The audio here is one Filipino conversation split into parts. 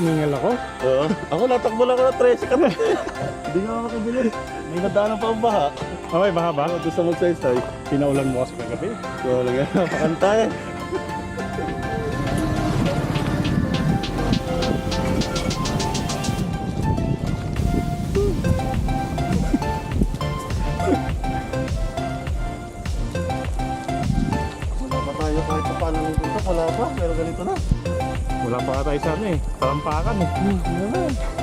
Ningal ako. Oo. Ako natakbo lang ako ng 13 ka Hindi nga ako makabili. May nadaanan pa ang baha. Okay, baka ba? Ako doon sa magsaysay. Pinaulan mo kasi kagabi. So, lang yan. Pakanta ano eh. Talampakan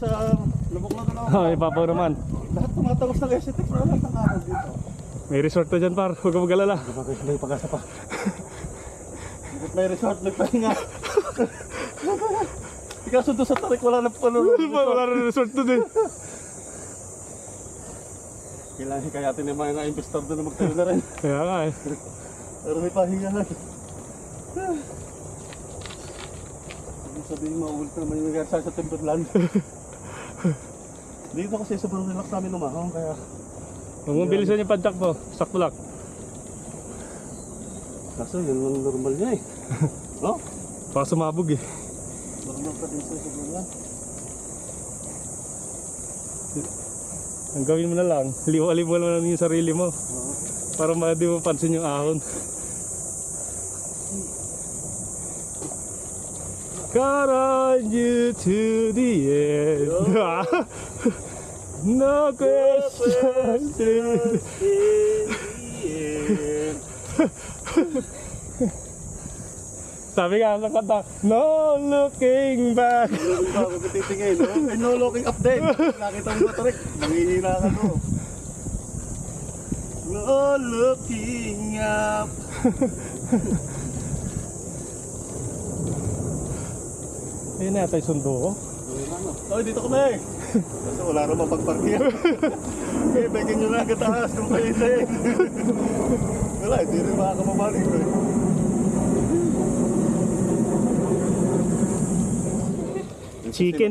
sa lubok na dalawa. Okay, papaw naman. Lahat tumatagos ng na lahat ng kahon dito. May resort to dyan par. Huwag ka mag-alala. Kapag may pag-asa pa. May resort, may pahinga. Ikaso doon sa tarik, wala na pala. Wala rin resort to din. Kailangan hikayatin yung mga investor doon na magtayo na rin. Kaya nga eh. Pero may pahinga lang. Sabihin maulit naman yung sa sa Timberland. Dito kasi sobrang relax namin umahon kaya Huwag mong bilisan yung. Sakto lang. kaso yun ang normal niya eh. No? Baka sumabog eh. Normal ka din sa Timberland. Ang gawin mo na lang, liwa-liwa mo lang yung sarili mo. Oo. Para ma di mo pansin yung ahon. Got on you to the end. no questions. Sabi nga ng kanta, no looking back. Ano ba ako titingin? No? No looking up din. Nakita mo ba tarik? Nangihina ka no. No looking up. Ayun na yata yung sundo ko. Oh, dito kami. Kasi wala naman pagparkir. Eh, begin nyo na kataas kung kayo din. Wala, hindi rin makakamabalik ko eh. Chicken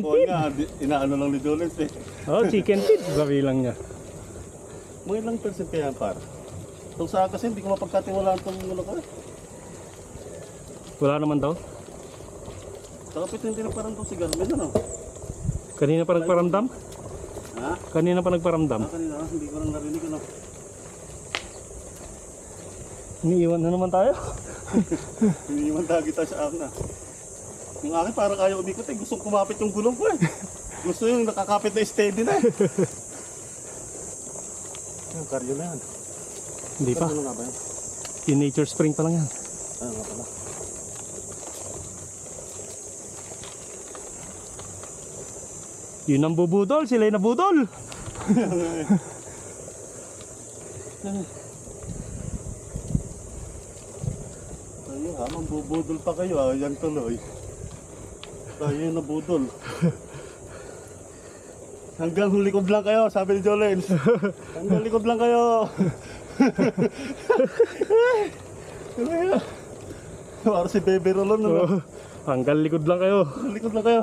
di- inaano lang ni Jolens eh. Oh, chicken feed. Sabi lang niya. Mga ilang percent kaya par? Itong sa kasi hindi ko mapagkatiwalaan itong ano ko eh. Wala naman daw. Saka pitindi na parang itong sigarilyo ano? Kanina pa nagparamdam? Ha? Kanina pa nagparamdam. Ah, kanina, hindi ko lang narinig ano. Iniiwan na naman tayo. Iniiwan tayo sa akin ah. Yung akin parang kaya umikot eh. Gusto kumapit yung gulong ko eh. Gusto yung nakakapit na steady na eh. Yung karyo na yan. Hindi pa. Na nga ba yan? Yung nature spring pa lang yan. Ah, nga pala. Yun ang bubudol. Sila yung nabudol. Tayo ha, mambubudol pa kayo ha. Yan tuloy. Tayo yung nabudol. Hanggang likod lang kayo, sabi ni Jolens. Hanggang likod lang kayo. Ano yun? Para si Bebe Rolon. Oh, hanggang likod lang kayo. Hanggang likod lang kayo.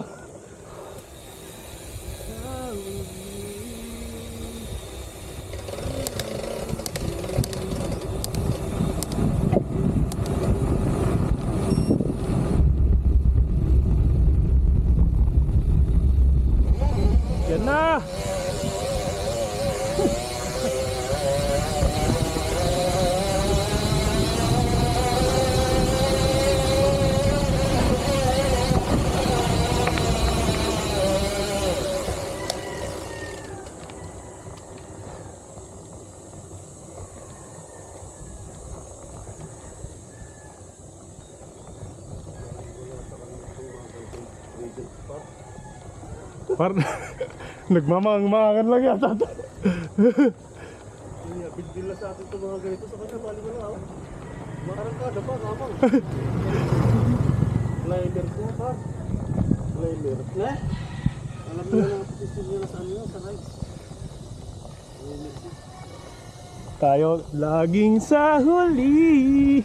Parang nagmamang-mangan lang yata. Kaya, big deal na sa atin itong mga ganito. Sa kanya, bali mo na ako. Maarangkada pa, kamang. Climber po pa. Climber. Ne? Alam mo na ang posisyon niya na sa ano sa po. Tayo laging sa huli.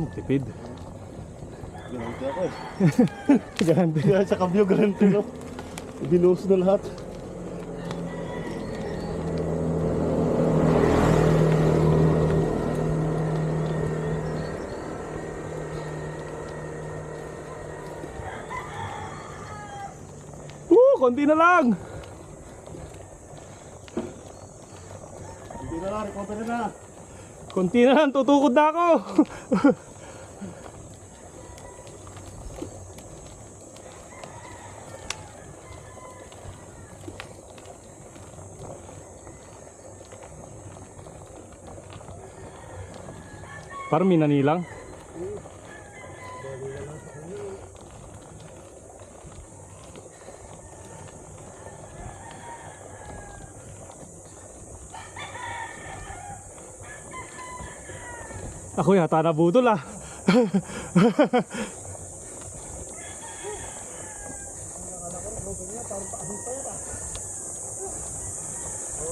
Ka magtipid. Garanti ako eh. Ganun din. Kaya sa kabyo, garanti no. Binuhos na lahat. Woo! Konti na lang! Hindi na lang, recover na. Konti na lang, tutukod na ako! Parang minani lang. Ako yata nabudol ah.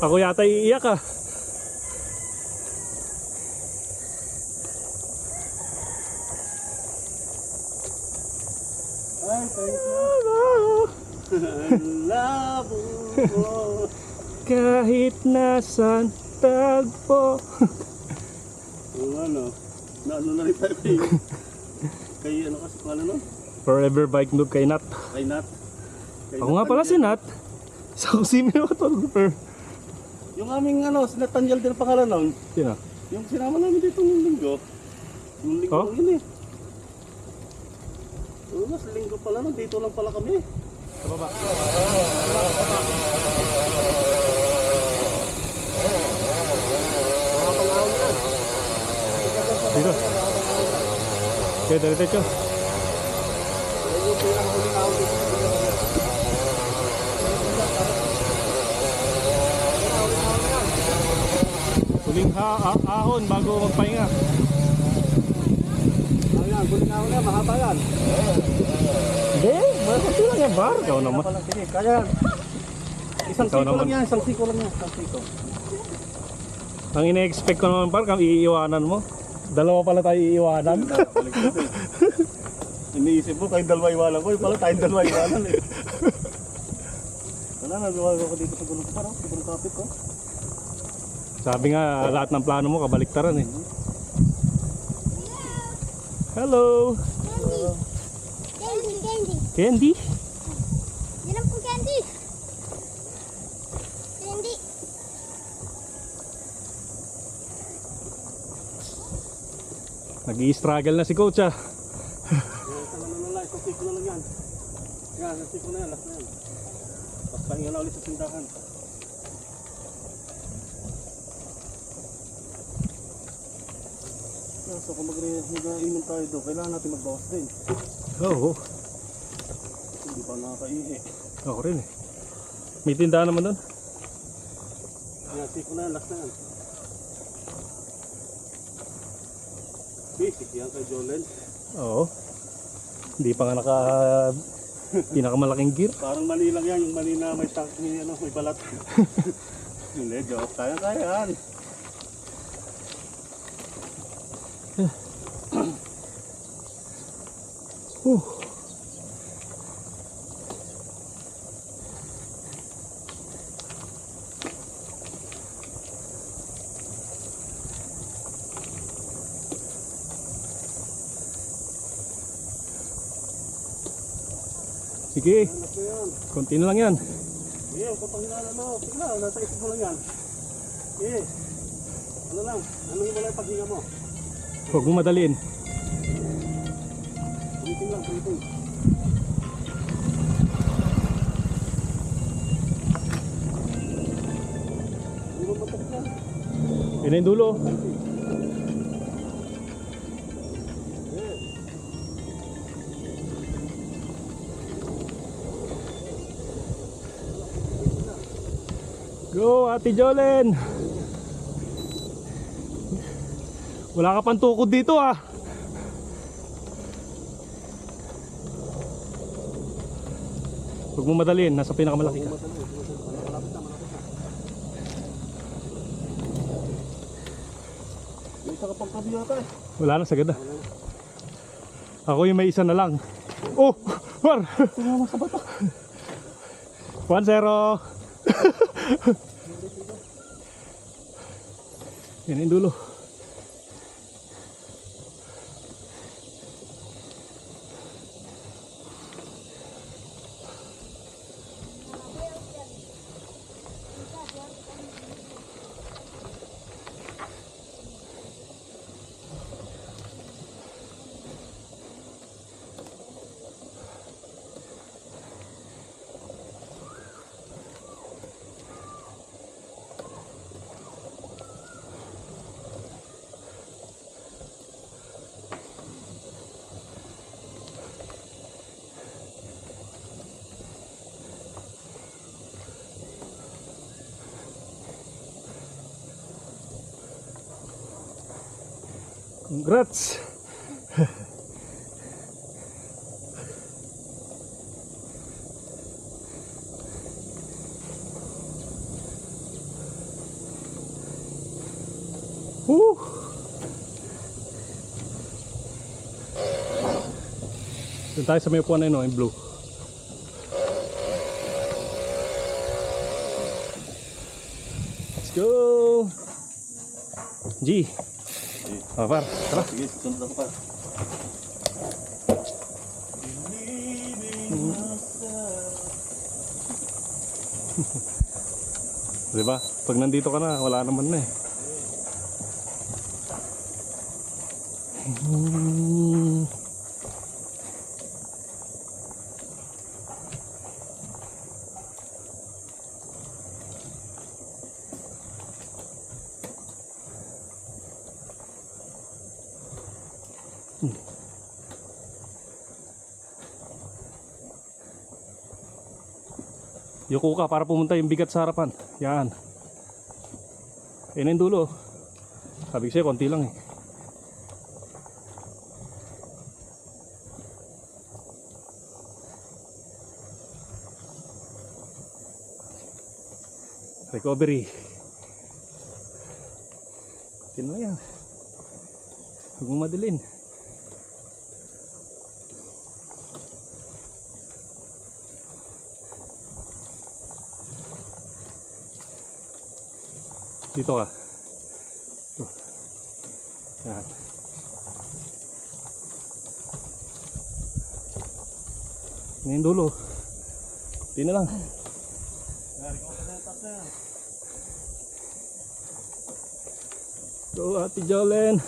Ako yata iiyak ah. Ay, thank you. Labo ko. Kahit nasan tagpo. Oo ano, na ano na rin tayo kay, kay ano kasi pangalan nun? Forever bike noob kay Nat. Kay Nat. Kay Ako nga pala si. Nat. Sa kusimi na photographer. Yung aming ano, si Nathaniel din ang pangalan nun. Sino? Yung sinama namin dito ng linggo. Yung linggo Oh? yun eh. Oo, mas linggo pala nun. Dito lang pala kami. Sa baba. Dito. Okay, diretso. Huling ha ahon bago magpahinga. Ayan, guling ako na, mahaba yan. Hindi, malaki lang yan, bar. Ikaw naman. Sige, kaya yan. Isang siko lang yan, isang siko lang yan, isang siko. Ang ine-expect ko naman par, kang iiwanan mo. Dalawa pala tayo iiwanan. Iniisip mo, kayong dalawa iwanan ko, yung pala tayong dalawa iwanan eh. Wala, nagawa ko dito sa gulong ko parang, sa gulong kapit ko. Sabi nga, lahat ng plano mo kabaliktaran eh. Hello! Candy, candy. Candy? Yan ang pong candy. Candy. Nag-i-struggle na si coach ah. Pahinga na ulit sa tindahan. So kung mag-inom tayo doon, kailangan natin magbawas din. Oo, Hindi pa nakakaihi. ako rin eh. May tindahan naman doon. Yan, siko na yan, last na yan. Basic yan kay Jolen. Oo. Hindi pa nga naka pinakamalaking gear. Parang mali lang yan, yung mali na may tank, may, ano, may balat. Hindi, joke. Kaya Sige, konti na lang yan. Iya, kung panghinala mo, tigla, nasa isip mo lang yan. Eh, ano lang, ano yung wala paghinga mo? Huwag mo madaliin. Ulitin lang, ulitin. Hindi mo matak yan. Yun na yung dulo. Go, Ate Jolen! Wala ka pang tukod dito ah. Huwag mo madalin, nasa pinakamalaki ka. May isa ka pang kabi yata eh. Wala na, sagad na. Ako yung may isa na lang. Oh! War! Tumama sa bata. 1-0! Yan yung Congrats! Woo! Doon tayo sa may upuan na yun, oh, in blue. Let's go! G! Ah, par, tara. Sige, susunod ako pa. Diba? Pag nandito ka na, wala naman na eh. Yuko ka para pumunta yung bigat sa harapan. Yan. Yan na yung dulo. Sabi ko sa'yo, konti lang eh. Recovery. Yun na yan. Huwag mo madalin. Dito ka. Ito. Yan. Yung dulo. Di na lang. Go, Ate Jolene.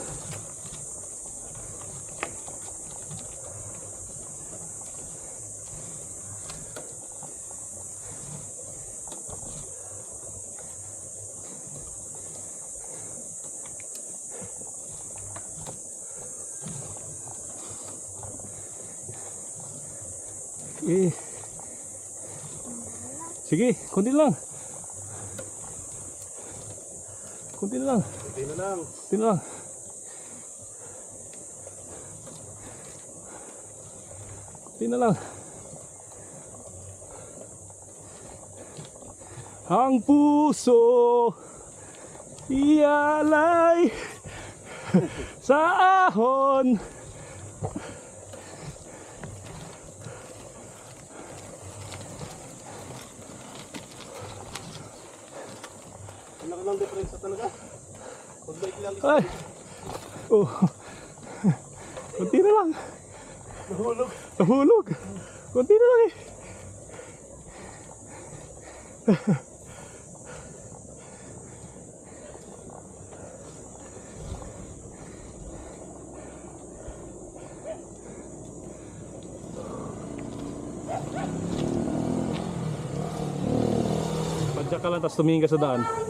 Eh. Sige, kunti lang. Kunti na lang. Hindi na lang. Kunti na lang. Kunti na lang. Ang puso ialay sa ahon. Ang laki ng diferensya talaga. Ay! Oh. Kunti na lang. nahulog. Nahulog. Kunti na lang eh. Padyak ka lang tapos tumingin ka sa daan.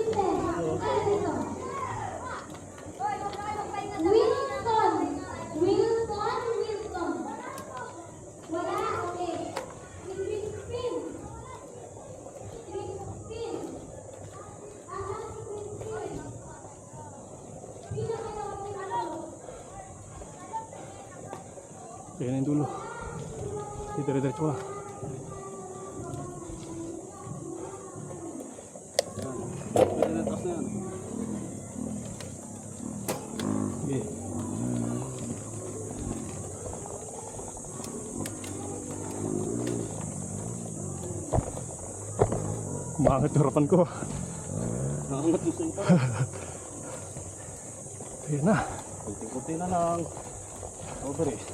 Ayan yung dulo. Yan. Sige. Umangat yung harapan ko. Nakakangat yung sa'yo. Ayan na. Kunti-kunti na lang. Over eh.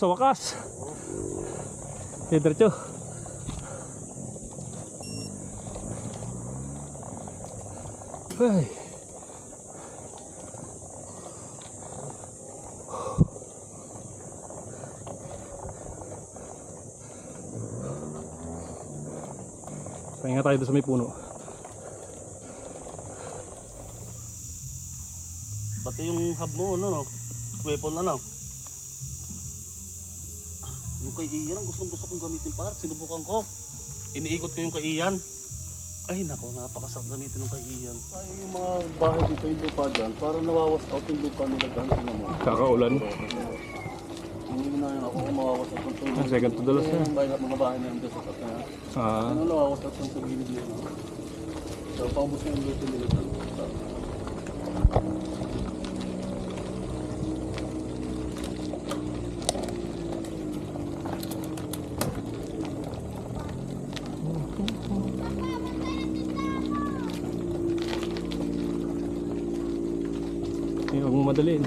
Sa wakas. Diretso. Ay. Pahinga tayo sa may puno. Pati yung hub mo, ano, no? Weapon, ano? Yung kay Ian, gustong gusto kong gamitin par. Sinubukan ko. Iniikot ko yung kay Ian. Ay, nako, napakasarap gamitin ng kay Ian. Ay, yung mga bahay dito, yung lupa dyan, parang nawawas out yung lupa nila dyan. Sino mo? Kakaulan. Hindi na yun ako kung mawawas out yung tubig. Ang second to the last na. Yung bahay, mga bahay na yun dyan sa kanya. Ah, Ano nawawas out yung sa gilid nila. So, paubos na yung lupa nila dyan. Madaliin.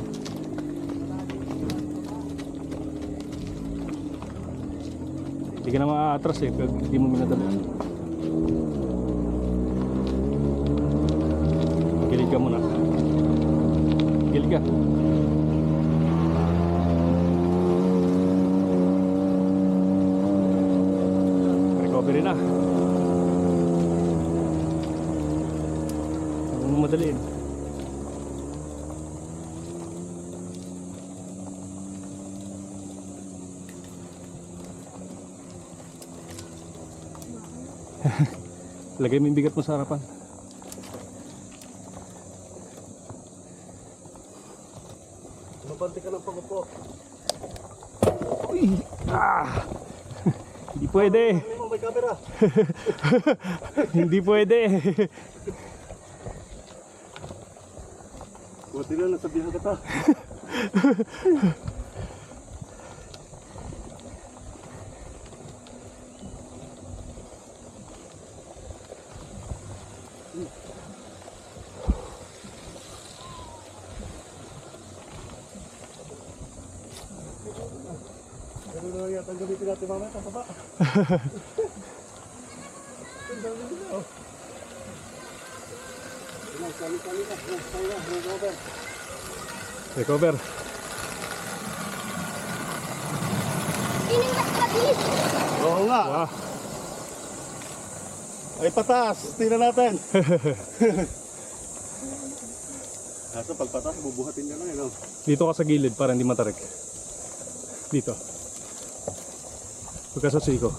Hindi ka na ma-atras eh, pag hindi mo minadaliin. Kilig ka muna. Kilig ka. Recovery na. Huwag mo madaliin. Lagay mo yung bigat mo sa harapan. Mabante ka ng pangupo. Uy! Ah! Hindi pwede. Hindi mo may camera. Hindi pwede. Buti na nasabihan ka ta. Ano na yata ang gamitin natin mamaya sa baba? Ang dami nila, oh. Ilang kali-kali na. Oh, tayo na, recover. Yung mas mabilis? Oo nga. Wow. Ay pataas, tingnan natin. Kaso pag pataas, bubuhatin ka lang eh, no? Dito ka sa gilid para hindi matarik. Dito. Pagka sa siko.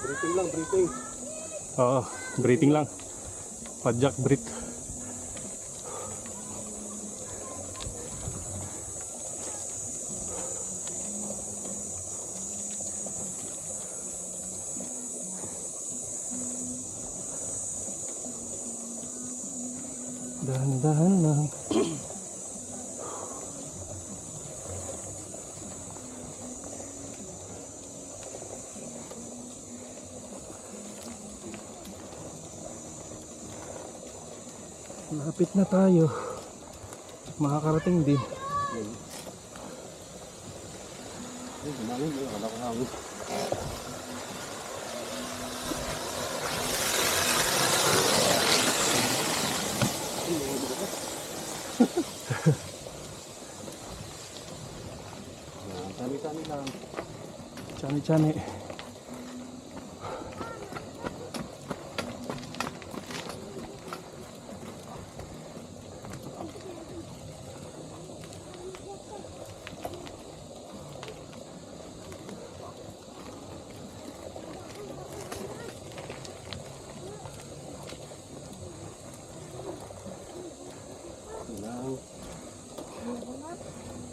Breathing lang, breathing. Oo, breathing lang. Padjak breath. balik na tayo makakarating din Chani-chani lang. Chani-chani.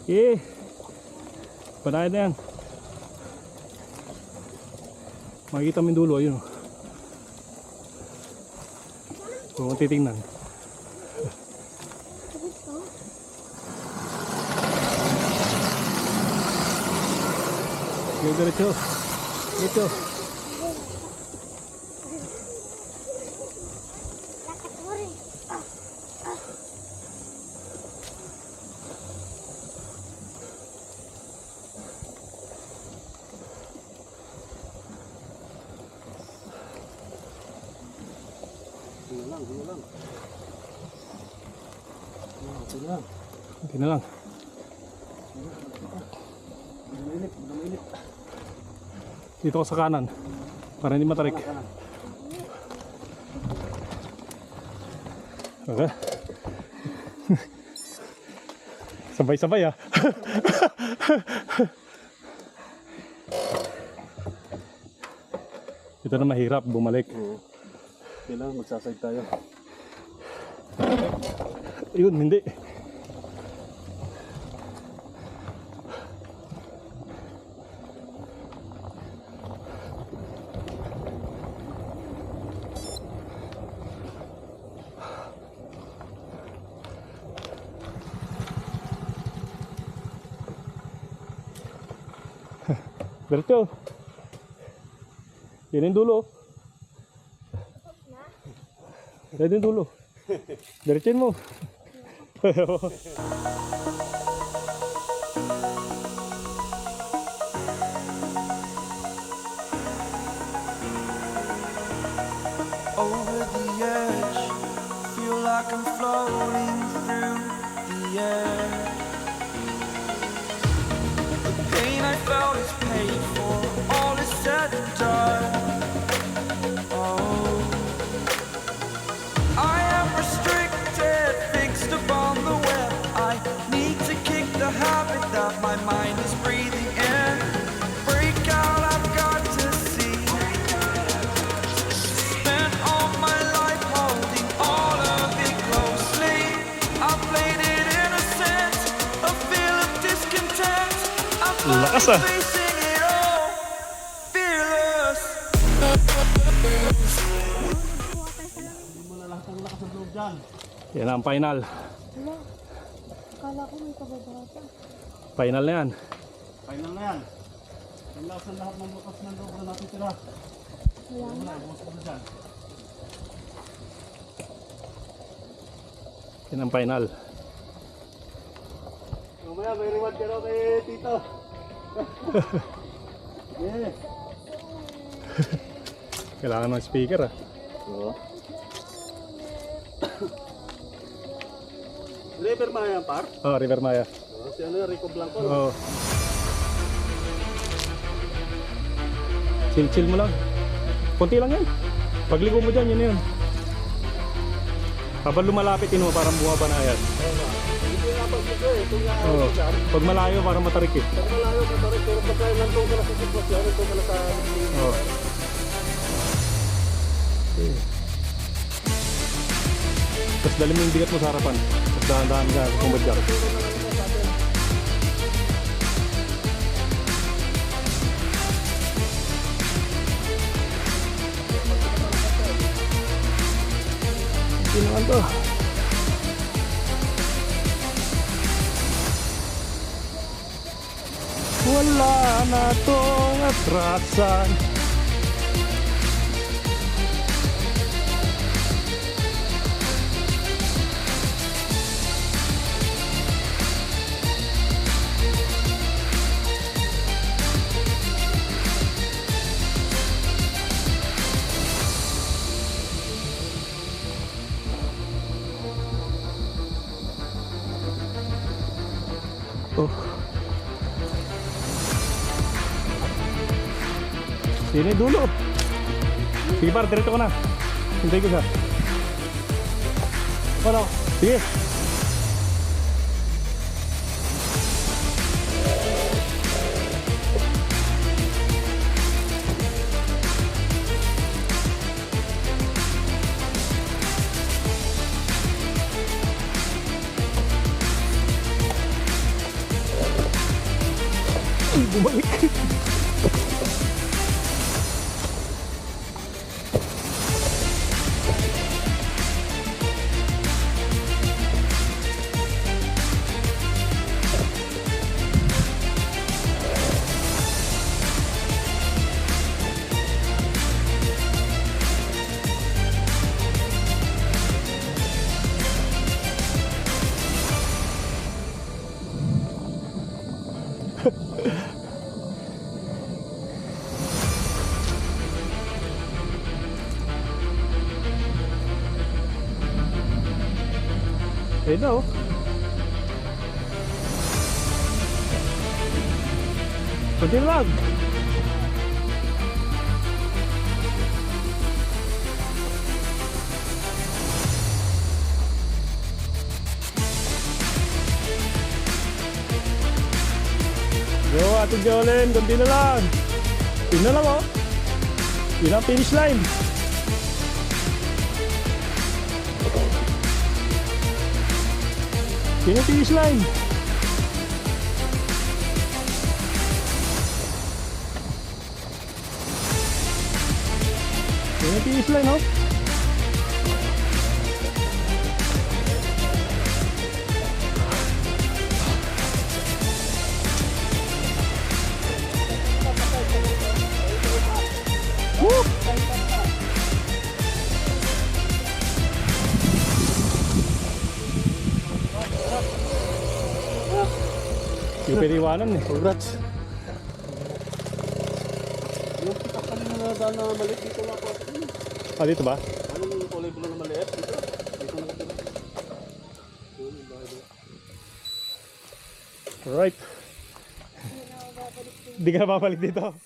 Eh. Panayan na yan. Makikita mo yung dulo, ayun. oh. Kung mo titingnan. Diretso. Diretso. Tingnan lang, tingnan lang. Ah, ito lang. Hindi na lang. Mainit, mainit. Dito ko sa kanan. Para hindi matarik. Okay. Sabay-sabay ah. Ito na mahirap bumalik. Kailangan magsaside tayo. Yun, hindi. Berto. Yan yung dulo. Yan yung dulo. Diretsin mo. over the edge. Feel like I'm floating through the air. Dyan. Yan ang final. Wala. Akala ko may pababata. Final na yan. Final na yan. Ang lakas ng lahat ng lakas ng loob na natitira. Wala bukas ko na dyan. Yan ang final. Mamaya may reward ka raw kay Tito. Yeah. Kailangan ng speaker ah. Oo. River Maya par? Oh, River Maya. Oo, si ano, Rico Blanco. no? Oh. Chill-chill mo lang. Kunti lang yan. Pagligo mo dyan, yun yun. Habang lumalapit mo, parang bumaba na yan. Hindi pag dito eh. Kung nga Oo. ano dyan. Pag malayo, parang matarik eh. Pag malayo rin, pero pagka nandun ka na sa sitwasyon, nandun ka na sa... Oh. Tapos dali mo yung bigat mo sa harapan. Tapos dahan-dahan ka, kumbad ka. Hindi naman to. Wala na tong atrasan. Yun yung dulo. Sige par, diretso ka na. Hintay ko siya. Ano? Sige. Ayun na oh. Na lang. Yo, Ate Jolene, kunti na lang. Yun na lang oh. Yun finish line. Yun ang finish line. Yun ang finish Yung piniwanan eh. Congrats. Yung kita kanina na daan na maliit dito lang ako. Ah, dito ba? Ano yung kulay blue na maliit? Dito. Dito na doon. Alright. Hindi ka na babalik dito.